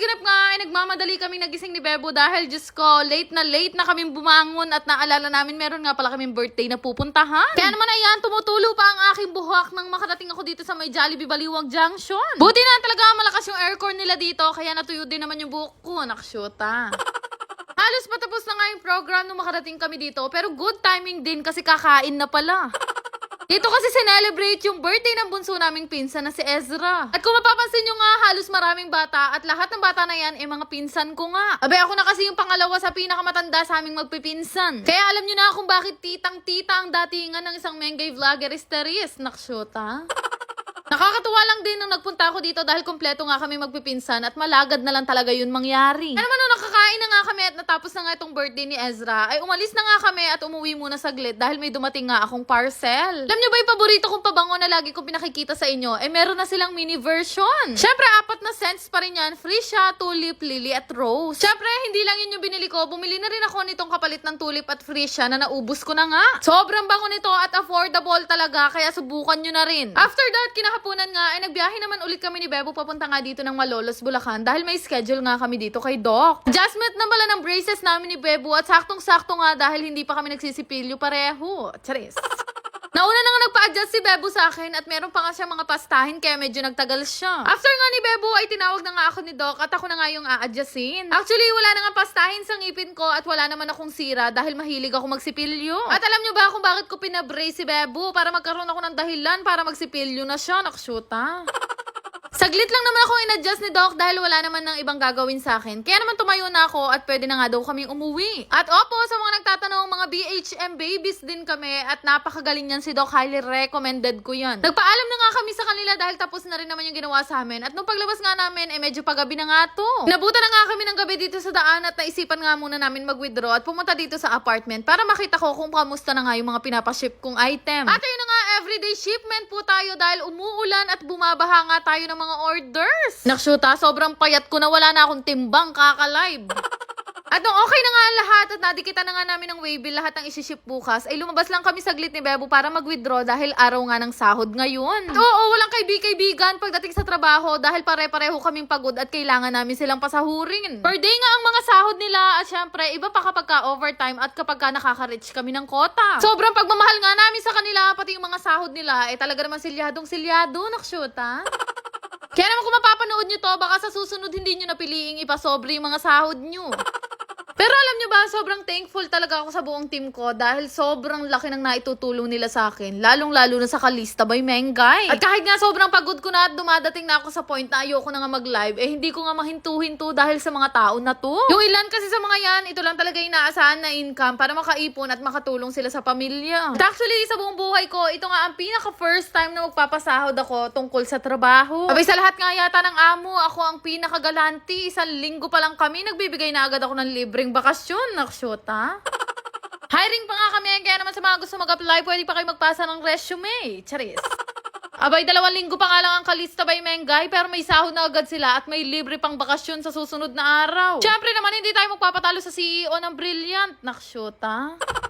ganap nga ay nagmamadali kaming nagising ni Bebo dahil Diyos ko, late na late na kaming bumangon at naalala namin meron nga pala kaming birthday na pupuntahan. Kaya naman ayan, tumutulo pa ang aking buhok nang makarating ako dito sa may Jollibee Baliwag Junction. Buti na talaga malakas yung aircon nila dito kaya natuyo din naman yung buhok ko. Nakshuta. Halos patapos na nga yung program nung makarating kami dito pero good timing din kasi kakain na pala. Dito kasi celebrate yung birthday ng bunso naming pinsan na si Ezra. At kung mapapansin nyo nga, halos maraming bata at lahat ng bata na yan ay mga pinsan ko nga. Abe, ako na kasi yung pangalawa sa pinakamatanda sa aming magpipinsan. Kaya alam nyo na kung bakit titang-tita ang datingan ng isang Mengay vlogger Teries. Nakshota. Nakakatuwa lang din nung nagpunta ako dito dahil kompleto nga kami magpipinsan at malagad na lang talaga yun mangyari. Ano nung nakakain na nga kami at natapos na nga itong birthday ni Ezra, ay umalis na nga kami at umuwi muna saglit dahil may dumating nga akong parcel. Alam nyo ba yung paborito kong pabango na lagi kong pinakikita sa inyo? Eh meron na silang mini version. Syempre, apat na cents pa rin yan. Free siya, tulip, lily, at rose. Syempre, hindi lang yun yung binili ko. Bumili na rin ako nitong kapalit ng tulip at free siya na naubos ko na nga. Sobrang bango nito at affordable talaga kaya subukan nyo na rin. After that, kinahaponan nga ay nagbiyahe naman ulit kami ni Bebo papunta nga dito ng Malolos, Bulacan dahil may schedule nga kami dito kay Doc. Adjustment na pala ng braces namin ni Bebo at saktong-sakto nga dahil hindi pa kami nagsisipilyo pareho. Charis. Nauna na nga nagpa-adjust si Bebo sa akin at meron pa nga siya mga pastahin kaya medyo nagtagal siya. After nga ni Bebo ay tinawag na nga ako ni Doc at ako na nga yung a-adjustin. Actually, wala na nga pastahin sa ngipin ko at wala naman akong sira dahil mahilig ako magsipilyo. At alam nyo ba kung bakit ko pinabrace si Bebo? Para magkaroon ako ng dahilan para magsipilyo na siya. Nakshuta. Saglit lang naman ako in-adjust ni Doc dahil wala naman ng ibang gagawin sa akin. Kaya naman tumayo na ako at pwede na nga daw kaming umuwi. At opo, sa mga nagtatanong, mga BHM babies din kami at napakagaling yan si Doc. Highly recommended ko yan. Nagpaalam na nga kami sa kanila dahil tapos na rin naman yung ginawa sa amin. At nung paglabas nga namin, eh medyo pagabi na nga to. Nabutan na nga kami ng gabi dito sa daan at naisipan nga muna namin mag-withdraw at pumunta dito sa apartment para makita ko kung kamusta na nga yung mga pinapaship kong item. At ayun everyday shipment po tayo dahil umuulan at bumabaha nga tayo ng mga orders. Nakshuta, sobrang payat ko na wala na akong timbang kaka-live. At nung okay na nga ang lahat at nadikita na nga namin ng waybill lahat ng isiship bukas, ay lumabas lang kami saglit ni Bebo para mag-withdraw dahil araw nga ng sahod ngayon. At oo, walang kaibig-kaibigan pagdating sa trabaho dahil pare-pareho kaming pagod at kailangan namin silang pasahurin. Per day nga ang mga sahod nila at syempre, iba pa kapag ka overtime at kapag ka nakaka-reach kami ng kota. Sobrang pagmamahal nga namin sa kanila, pati yung mga sahod nila, eh talaga naman silyadong silyado, nakshoot ha? Kaya naman kung mapapanood nyo to, baka sa susunod hindi nyo napiliing ipasobre yung mga sahod nyo. Pero alam nyo ba, sobrang thankful talaga ako sa buong team ko dahil sobrang laki ng naitutulong nila sa akin. Lalong-lalo na sa Kalista by Mengay. At kahit nga sobrang pagod ko na at dumadating na ako sa point na ayoko na nga mag-live, eh hindi ko nga mahintu-hintu dahil sa mga tao na to. Yung ilan kasi sa mga yan, ito lang talaga inaasahan na income para makaipon at makatulong sila sa pamilya. At actually, sa buong buhay ko, ito nga ang pinaka first time na magpapasahod ako tungkol sa trabaho. Abay sa lahat nga yata ng amo, ako ang pinakagalanti. Isang linggo pa lang kami, nagbibigay na agad ako ng libreng bakasyon. Naksyota. Hiring pa nga kami, kaya naman sa mga gusto mag-apply, pwede pa kayo magpasa ng resume. Charis. Abay, dalawang linggo pa nga lang ang kalista by Mengay, pero may sahod na agad sila at may libre pang bakasyon sa susunod na araw. Siyempre naman, hindi tayo magpapatalo sa CEO ng Brilliant. Naksyota.